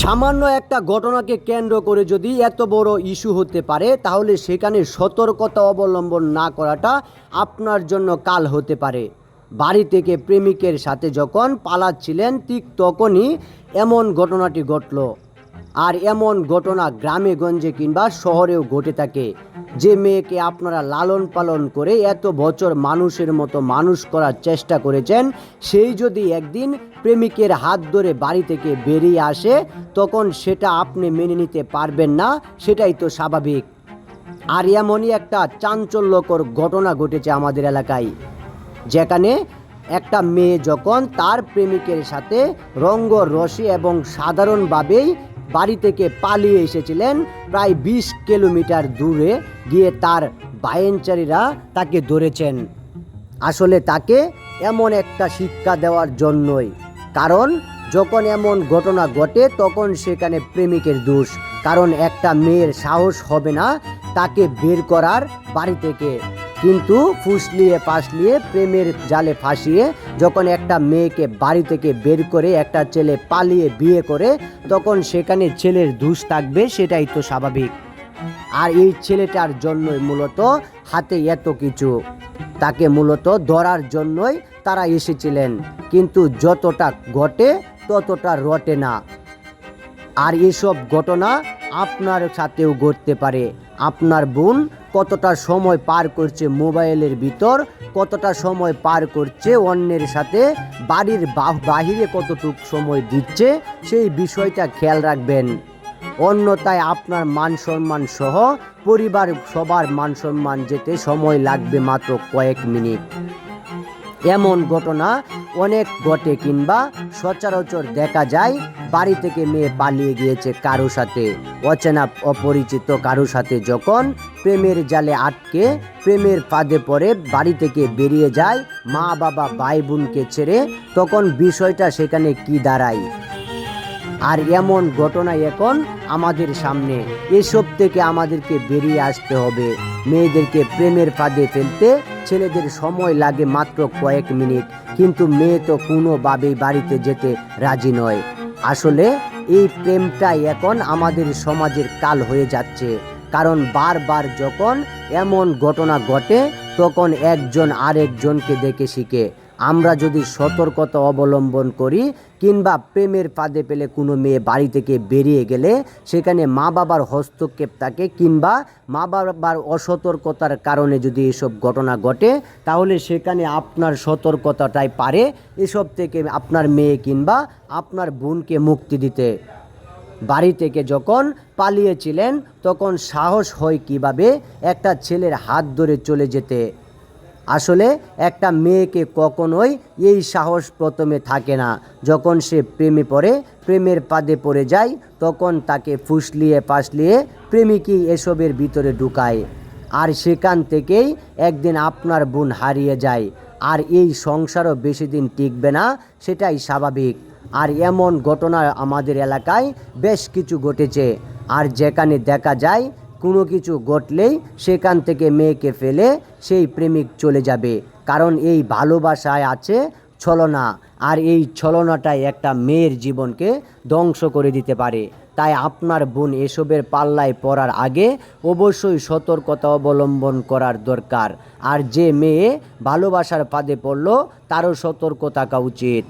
সামান্য একটা ঘটনাকে কেন্দ্র করে যদি এত বড় ইস্যু হতে পারে, তাহলে সেখানে সতর্কতা অবলম্বন না করাটা আপনার জন্য কাল হতে পারে। বাড়ি থেকে প্রেমিকের সাথে যখন পালাচ্ছিলেন, ঠিক তখনই এমন ঘটনাটি ঘটল। আর এমন ঘটনা গ্রামে, গঞ্জে কিংবা শহরেও ঘটে থাকে। যে মেয়েকে আপনারা লালন পালন করে এত বছর মানুষের মতো মানুষ করার চেষ্টা করেছেন, সেই যদি একদিন প্রেমিকের হাত ধরে বাড়ি থেকে বেরিয়ে আসে, তখন সেটা আপনি মেনে নিতে পারবেন না, সেটাই তো স্বাভাবিক। আর এমনই একটা চাঞ্চল্যকর ঘটনা ঘটেছে আমাদের এলাকায়, যেখানে একটা মেয়ে যখন তার প্রেমিকের সাথে রঙ্গ রসি এবং সাধারণভাবেই বাড়ি থেকে পালিয়ে এসেছিলেন প্রায় বিশ কিলোমিটার দূরে গিয়ে তার বায়েনচারীরা তাকে ধরেছেন। আসলে তাকে এমন একটা শিক্ষা দেওয়ার জন্যই। কারণ যখন এমন ঘটনা ঘটে, তখন সেখানে প্রেমিকের দোষ। কারণ একটা মেয়ের সাহস হবে না তাকে বের করার বাড়ি থেকে। কিন্তু ফুসলিয়ে পাসলিয়ে প্রেমের জালে ফাঁসিয়ে যখন একটা মেয়েকে বাড়ি থেকে বের করে একটা ছেলে পালিয়ে বিয়ে করে, তখন সেখানে ছেলের দোষ থাকবে, সেটাই তো স্বাভাবিক। আর এই ছেলেটার জন্যই মূলত হাতে এত কিছু। তাকে মূলত ধরার জন্যই তারা এসেছিলেন। কিন্তু যতটা ঘটে, ততটা রটে না। আর এসব ঘটনা আপনার সাথেও ঘটতে পারে। আপনার বোন কতটা সময় পার করছে মোবাইলের ভিতর, কতটা সময় পার করছে অন্যের সাথে, বাড়ির বাহিরে কতটুক সময় দিচ্ছে, সেই বিষয়টা খেয়াল রাখবেন। অন্যতায় আপনার মান সম্মান সহ পরিবার সবার মান সম্মান যেতে সময় লাগবে মাত্র কয়েক মিনিট। এমন ঘটনা অনেক ঘটে কিংবা সচরাচর দেখা যায়, বাড়ি থেকে মেয়ে পালিয়ে গিয়েছে কারও সাথে। অচেনা অপরিচিত কারও সাথে যখন প্রেমের জালে আটকে, প্রেমের ফাঁদে পড়ে বাড়ি থেকে বেরিয়ে যায় মা বাবা ভাই বোনকে ছেড়ে, তখন বিষয়টা সেখানে কি দাঁড়ায়? আর এমন ঘটনা এখন আমাদের সামনে। এসব থেকে আমাদেরকে বেরিয়ে আসতে হবে। মেয়েদেরকে প্রেমের ফাঁদে ফেলতে ছেলেদের সময় লাগে মাত্র কয়েক মিনিট। কিন্তু মেয়ে তো কোনোভাবেই বাড়িতে যেতে রাজি নয়। আসলে এই প্রেমটাই এখন আমাদের সমাজের কাল হয়ে যাচ্ছে। কারণ বারবার যখন এমন ঘটনা ঘটে, তখন একজন আরেকজনকে দেখে শিখে। আমরা যদি সতর্কতা অবলম্বন করি কিংবা প্রেমের ফাঁদে পেলে কোনো মেয়ে বাড়ি থেকে বেরিয়ে গেলে সেখানে মা বাবার হস্তক্ষেপ থাকে কিংবা মা বাবার অসতর্কতার কারণে যদি এসব ঘটনা ঘটে, তাহলে সেখানে আপনার সতর্কতাটাই পারে এসব থেকে আপনার মেয়ে কিংবা আপনার বোনকে মুক্তি দিতে। বাড়ি থেকে যখন পালিয়েছিলেন, তখন সাহস হয় কীভাবে? একটা ছেলের হাত ধরে চলে যেতে। আসলে একটা মেয়েকে কখনোই এই সাহস প্রথমে থাকে না। যখন সে প্রেমে পড়ে, প্রেমের পাদে পড়ে যায়, তখন তাকে ফুসলিয়ে পাসলিয়ে প্রেমিকই এসবের ভিতরে ঢুকায়। আর সেখান থেকেই একদিন আপনার বোন হারিয়ে যায়। আর এই সংসারও বেশি দিন টিকবে না, সেটাই স্বাভাবিক। আর এমন ঘটনা আমাদের এলাকায় বেশ কিছু ঘটেছে। আর যেখানে দেখা যায় কোনো কিছু ঘটলেই সেখান থেকে মেয়েকে ফেলে সেই প্রেমিক চলে যাবে। কারণ এই ভালোবাসায় আছে ছলনা, আর এই ছলনাটাই একটা মেয়ের জীবনকে ধ্বংস করে দিতে পারে। তাই আপনার বোন এসবের পাল্লায় পড়ার আগে অবশ্যই সতর্কতা অবলম্বন করার দরকার। আর যে মেয়ে ভালোবাসার ফাঁদে পড়ল, তারও সতর্ক থাকা উচিত।